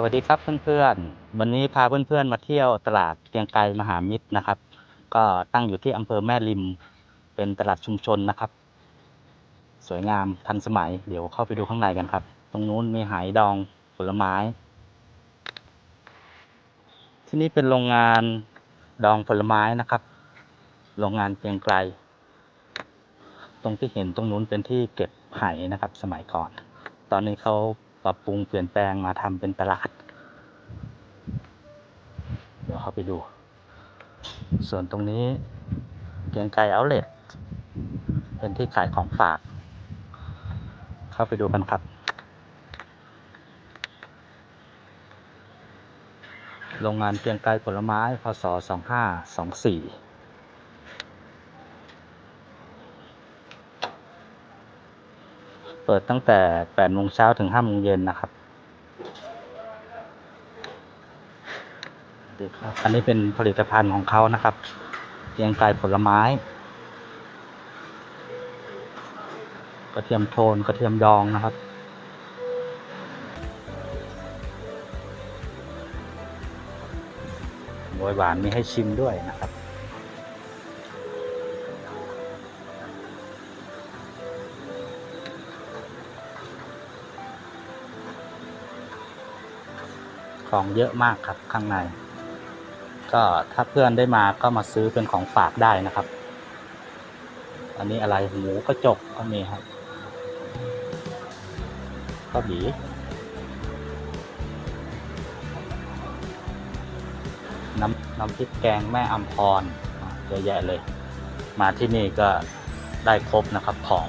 สวัสดีครับเพื่อนๆ วันนี้พาเพื่อนๆมาเที่ยวตลาดเกียงไกรมหามิตรนะครับ ก็ตั้งอยู่ที่อำเภอแม่ริม เป็นตลาดชุมชนนะครับ สวยงามทันสมัย เดี๋ยวเข้าไปดูข้างในกันครับ ตรงนู้นมีหายดองผลไม้ ที่นี่เป็นโรงงานดองผลไม้นะครับ โรงงานเกียงไกรตรงที่เห็นตรงนู้นเป็นที่เก็บไหนะครับสมัยก่อน ตอนนี้เขา ปรับปรุงเปลี่ยนแปลงมาทำเป็นตลาด เดี๋ยวเข้าไปดู ส่วนตรงนี้เกรียงไกรเอาเลทเป็นที่ขายของฝาก เข้าไปดูกันครับ โรงงานเกรียงไกรผลไม้ พศ 2524 เปิดตั้งแต่8โมงเช้าถึง5โมงเย็นนะครับดูครับ อันนี้เป็นผลิตภัณฑ์ของเขานะครับเกรียงไกรผลไม้ กระเทียมโทนกระเทียมดองนะครับบวยหวานมีให้ชิมด้วยนะครับ ของเยอะมากครับข้างใน ก็ถ้าเพื่อนได้มาก็มาซื้อเป็นของฝากได้นะครับ อันนี้อะไรหมูกระจกก็มีครับข้าวบีน้ำน้ำพริกแกงแม่อำพรเยอะแยะเลย มาที่นี่ก็ได้ครบนะครับของ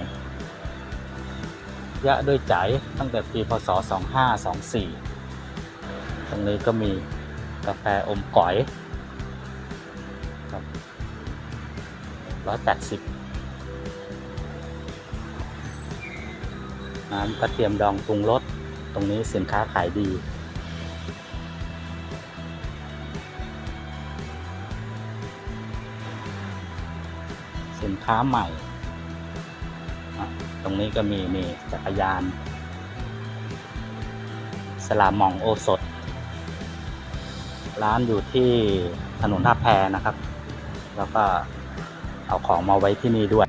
ยะด้วยใจตั้งแต่ปีพศ 2524 ตรงนี้ก็มีกาแฟอมก๋อยครับร้อยแปดสิบน้ำกระเทียมดองปรุงรสตรงนี้สินค้าขายดี สินค้าใหม่ ตรงนี้ก็มีมีจักรยาน สลามหมองโอสถ ร้านอยู่ที่ถนนท่าแพนะครับ แล้วก็เอาของมาไว้ที่นี่ด้วย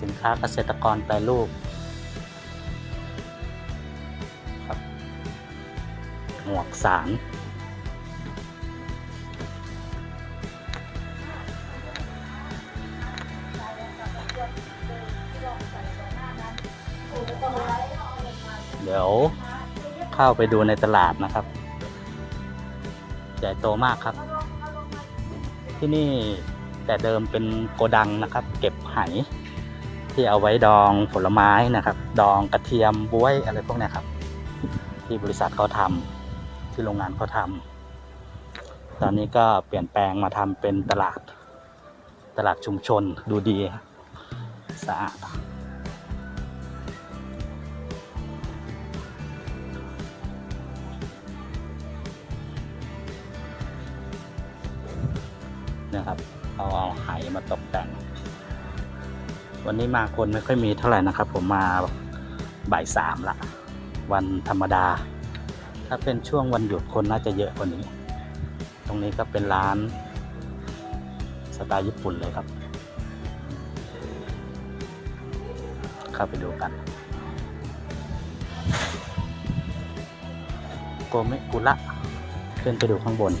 สินค้าเกษตรกรแปรรูปครับหมวกสาร ดี๋ยวเข้าไปดูในตลาดนะครับ ใหญ่โตมากครับ ที่นี่แต่เดิมเป็นโกดังนะครับ เก็บไหที่เอาไว้ดองผลไม้นะครับ ดองกระเทียมบวยอะไรพวกนี้ครับ ที่บริษัทเขาทำที่โรงงานเขาทำตอนนี้ก็เปลี่ยนแปลงมาทำเป็นตลาด ตลาดชุมชนดูดีสะอาด นะครับเอาเอาไหมาตกแต่ง วันนี้มาคนไม่ค่อยมีเท่าไหร่นะครับ ผมมาบ่ายสามละ วันธรรมดา ถ้าเป็นช่วงวันหยุดคนน่าจะเยอะกว่านี้ ตรงนี้ก็เป็นร้านสไตล์ญี่ปุ่นเลยครับ เข้าไปดูกันโกเมกุระขึ้นไปดูข้างบน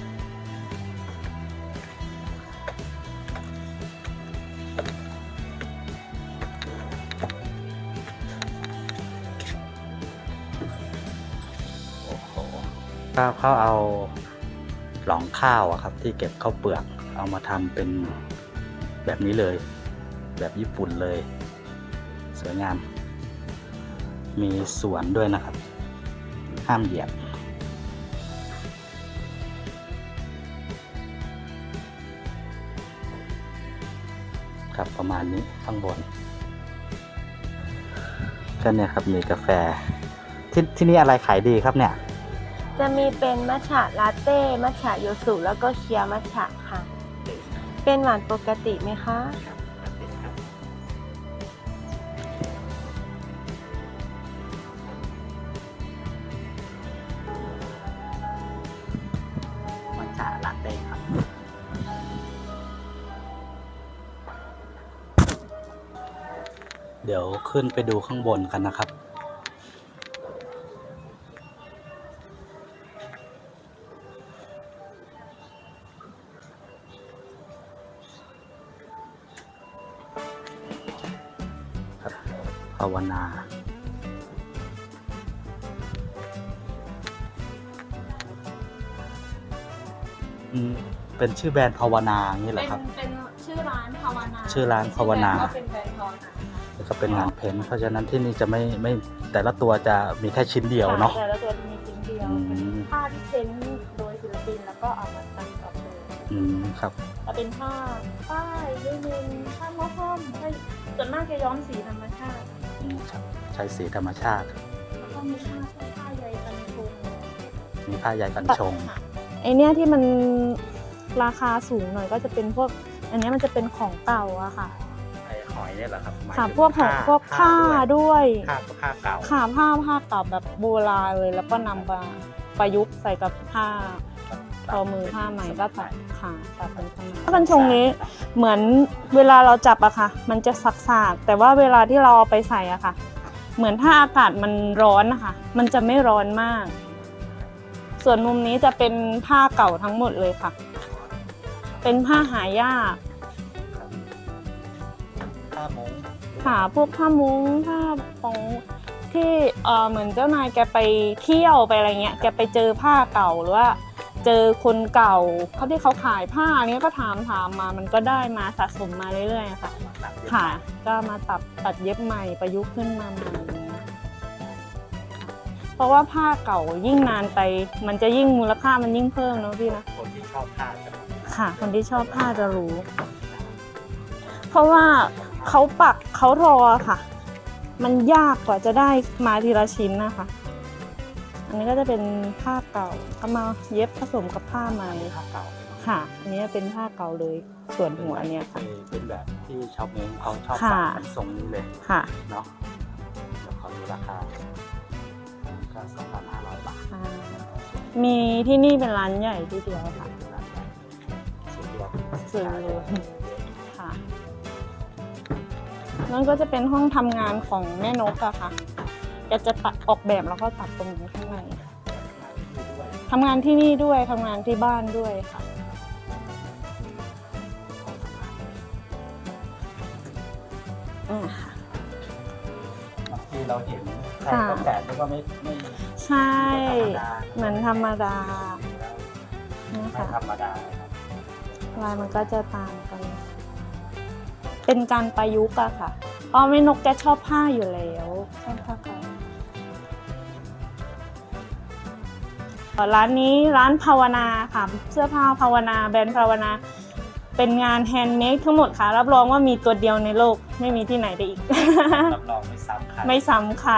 ข้าวเขาเอาหลองข้าวอะครับ ที่เก็บข้าวเปลือกเอามาทำเป็นแบบนี้เลย แบบญี่ปุ่นเลย สวยงาม มีสวนด้วยนะครับ ห้ามเหยียบครับประมาณนี้ข้างบนก็เนี่ยครับมีกาแฟที่ที่นี่อะไรขายดีครับเนี่ย จะมีเป็นมัทฉะลาเต้ มัทฉะโยสุ แล้วก็เคียมัทฉะค่ะ เป็นหวานปกติไหมคะ มัทฉะลาเต้ครับ เดี๋ยวขึ้นไปดูข้างบนกันนะครับาวนาอืมเป็นชื่อแบรนด์ภาวนาอย่างนี้เหรอครับ เป็นชื่อร้านภาวนา ชื่อร้านภาวนาก็เป็นแบรนด์ภาวนาแล้วก็เป็นงานเพ้นท์เพราะฉะนั้นที่นี่จะไม่ไม่แต่ละตัวจะมีแค่ชิ้นเดียวเนาะ แต่ละตัวจะมีชิ้นเดียวอืมเป็นผ้าที่เพ้นโดยศิลปินแล้วก็เอามาตัดกับเลยอืมครับจะเป็นผ้าป้ายลินินผ้าหม้อห้อมให้ส่วนมากจะย้อมสีธรรมชาติอืมครับ ใช้สีธรรมชาติ แล้วก็มีผ้าเสื้อผ้าใยกันชงมีผ้าใยกันชงไอเนี้ยที่มันราคาสูงหน่อยก็จะเป็นพวก อันเนี้ยมันจะเป็นของเก่าอะค่ะ ไอหอยเนี่ยเหรอครับหมายค่ะถึงพวกของพวกผ้าด้วย ผ้าผ้าเก่า ค่ะผ้าผ้าเก่าแบบโบราณเลย แล้วก็นำมาประยุกต์ใส่กับผ้า ทอมือผ้าใหม่ก็ตัดค่ะตัดเป็นขนาดผ้ากันชงนี้เหมือนเวลาเราจับอะค่ะ มันจะสักๆแต่ว่าเวลาที่เราเอาไปใส่อะค่ะ เหมือนถ้าอากาศมันร้อนนะคะมันจะไม่ร้อนมาก ส่วนมุมนี้จะเป็นผ้าเก่าทั้งหมดเลยค่ะ เป็นผ้าหายากผ้ามงค่ะพวกผ้ามุ้งผ้าของที่เออเหมือนเจ้านายแกไปเที่ยวไปอะไรเงี้ยแกไปเจอผ้าเก่าหรือว่า เจอคนเก่าเขาที่เขาขายผ้าเนี้ยก็ถามถามมา มันก็ได้มาสะสมมาเรื่อยๆค่ะ ค่ะ ก็มาตัดตัดเย็บใหม่ประยุกต์ขึ้นมาใหม่อย่างเงี้ยเพราะว่าผ้าเก่ายิ่งนานไป มันจะยิ่งมูลค่ามันยิ่งเพิ่มเนอะพี่นะคนที่ชอบผ้าจะค่ะ คนที่ชอบผ้าจะรู้ เพราะว่าเขาปักเขารอค่ะ มันยากกว่าจะได้มาทีละชิ้นนะคะอั นนี้ก็จะเป็นผ้าเก่าก็มาเย็บผสมกับผ้าใหม่ผ้าเก่าค่ะ อันนี้เป็นผ้าเก่าเลยส่วนหัวเนี่ยค่ะ เป็นแบบที่ชาวเมงเขาชอบค่ะสั่งกันทรงนี้เลยค่ะเนาะเดี๋ยวขอดูราคาก็สองพันห้าร้อยบาทอ่ามีที่นี่เป็นร้านใหญ่ที่เดียวค่ะร้านใหญ่สุดยอดส่วนรวมค่ะนั่นก็จะเป็นห้องทำงานของแม่นกอะค่ะ แกจะตัดออกแบบแล้วก็ตัดตรงนี้ข้างในทำงานที่นี่ด้วยทำงานที่บ้านด้วยค่ะ อ่าค่ะ บางทีเราเห็นใครค่ะก็แต่นึกว่าไม่ไม่ใช่ เหมือนธรรมดา นี่ไม่ค่ะธรรมดาเลยครับลายมันก็จะต่างกัน เป็นการประยุกต์อะค่ะเพราะไม่นกแกชอบผ้าอยู่แล้วชอบผ้าเก่าเร้านนี้ร้านภาวนาค่ะ เสื้อผ้าภาวนาแบรนด์ภาวนา เป็นงานแฮนด์เมดทั้งหมดค่ะ รับรองว่ามีตัวเดียวในโลกไม่มีที่ไหนได้อีก รับรองไม่ซ้ำใครไม่ซ้ำใคร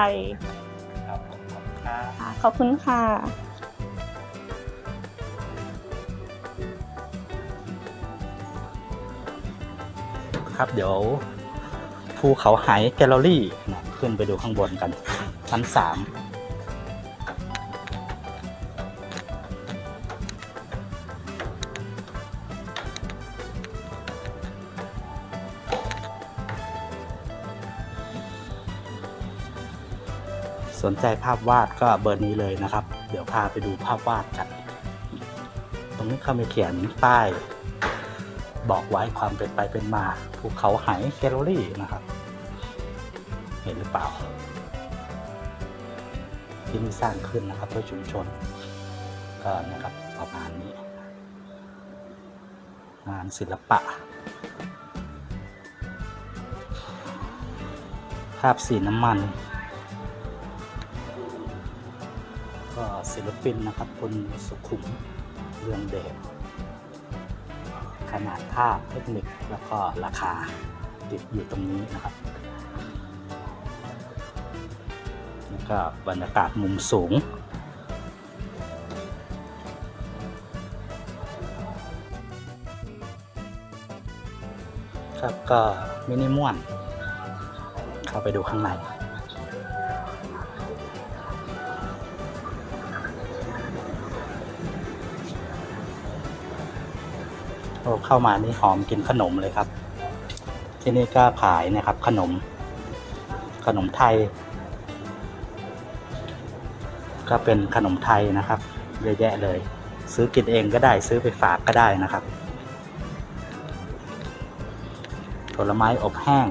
ครับผมขอบคุณครับ ค่ะขอบคุณค่ะ ครับเดี๋ยวภูเขาไหแกลเลอรี่นะขึ้นไปดูข้างบนกันชั้นสาม นใจภาพวาดก็เบอร์นี้เลยนะครับ เดี๋ยวพาไปดูภาพวาดกัน ตรงนี้เขามีเขียนป้าย บอกไว้ความเป็นไปเป็นมาภูเขาหแกลเลอรี่นะครับ เห็นหรือเปล่า ที่นี่สร้างขึ้นนะครับเพื่อชุมชนก็นะครับประมาณนี้ งานศิลปะ ภาพสีน้ำมัน ก็ศิลปินนะครับคุณสุขุมเรืองเดชขนาดภาพเทคนิคแล้วก็ราคาติดอยู่ตรงนี้นะครับแล้วก็บรรยากาศมุมสูง ครับก็มินิม่วน เข้าไปดูข้างใน อ้เข้ามานี่หอมกินขนมเลยครับ ที่นี่ก็ขายนะครับ ขนม ขนมไทย ก็เป็นขนมไทยนะครับเยอะแยะเลย ซื้อกินเองก็ได้ซื้อไปฝากก็ได้นะครับผลไม้อบแห้ง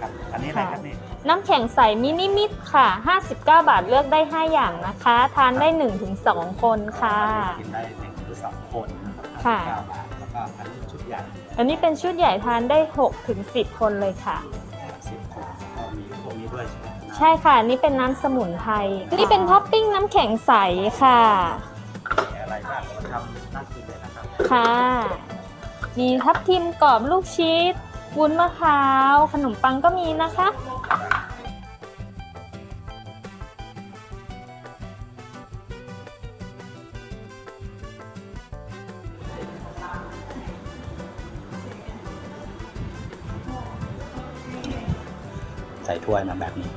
ครับอันนี้อะไรครับนี่ น้ำแข็งใสมินิมิตค่ะ 59 บาทเลือกได้ 5 อย่างนะคะ ทานได้ 1-2 คนค่ะ กินได้หนึ่งหรือสองคนนะครับค่ะ ห้าสิบเก้าบาทแล้วก็อันนี้ชุดใหญ่อันนี้เป็นชุดใหญ่ทานได้ 6-10 คนเลยค่ะ สิบคนก็มีพวกนี้ด้วยใช่ไหมใช่ค่ะ นี่เป็นน้ำสมุนไพรนี่เป็นท็อปปิ้งน้ำแข็งใสค่ะ มีอะไรบ้างมาทำน่ากินเลยนะครับค่ะ มีทับทิมกรอบลูกชีสวุ้นมะพร้าว ขนมปังก็มีนะคะ ใส่ถ้วยมาแบบนี้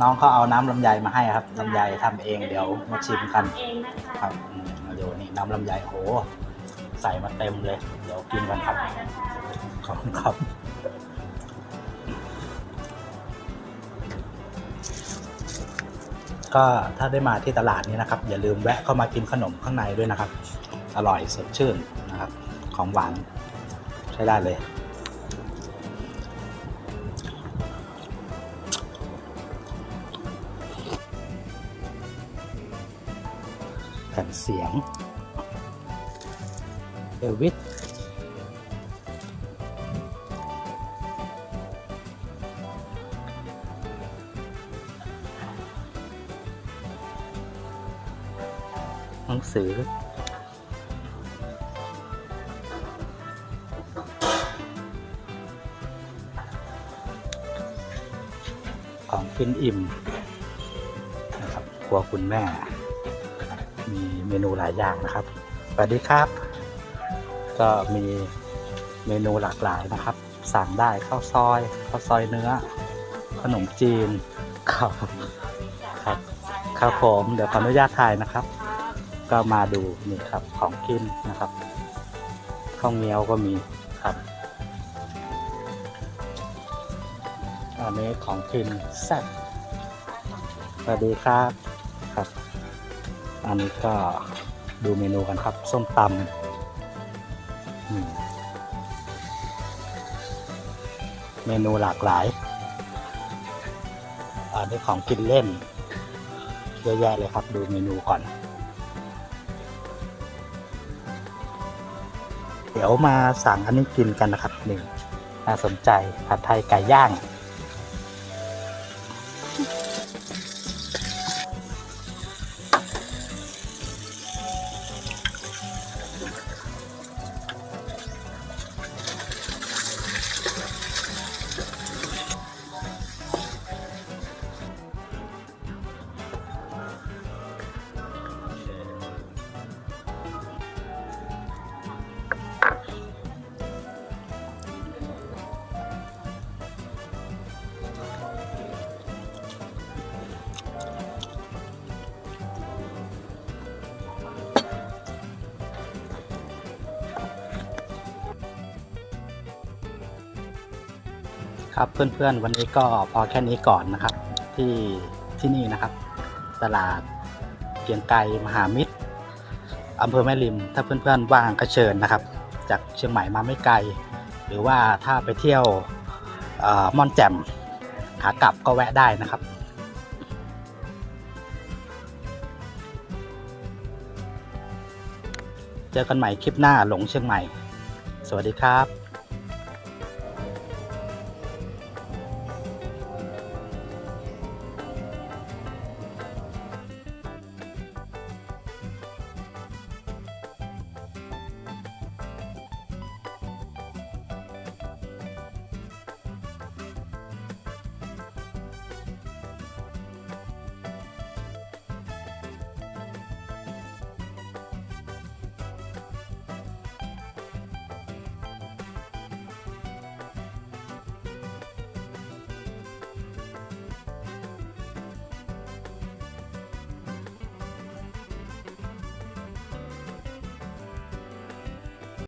น้องเขาเอาน้ำลำไยมาให้ครับลำไยทำเองเดี๋ยวมาชิมกันเองนะคะครับอืมมาดูนี่น้ำลำไยโหใส่มาเต็มเลย เดี๋ยวกินกันครับขอบคุณครับก็ถ้าได้มาที่ตลาดนี้นะครับ อย่าลืมแวะเข้ามากินขนมข้างในด้วยนะครับ อร่อยสดชื่นนะครับ ของหวานใช้ได้เลย ผ่นเสียงเอลวิสหนังสือของกินอิ่มนะครับครัวคุณแม่ มีเมนูหลายอย่างนะครับสวัสดีครับ ก็มีเมนูหลากหลายนะครับ สั่งได้ข้าวซอยข้าวซอยเนื้อ ขนมจีนข้าวครับข้าวผมเดี๋ยวขออนุญาตถ่ายนะครับ ก็มาดูนี่ครับของกินนะครับข้าวเงี้ยวก็มีครับอันนี้ของกินแซ่บสวัสดีครับครับ อันนี้ก็ดูเมนูกันครับ ส้มตำเมนูหลากหลาย อันนี้ของกินเล่นเยอะแยะเลยครับ ดูเมนูก่อน เดี๋ยวมาสั่งอันนี้กินกันนะครับหนึ่งน่าสนใจผัดไทยไก่ย่าง ครับเพื่อนๆวันนี้ก็พอแค่นี้ก่อนนะครับ ที่ที่นี่นะครับ ตลาดเกียงไกรมหามิตรอำเภอแม่ริม ถ้าเพื่อนๆว่างก็เชิญนะครับ จากเชียงใหม่มาไม่ไกล หรือว่าถ้าไปเที่ยวม่อนแจ่มขากลับก็แวะได้นะครับเจอกันใหม่คลิปหน้าหลงเชียงใหม่ สวัสดีครับ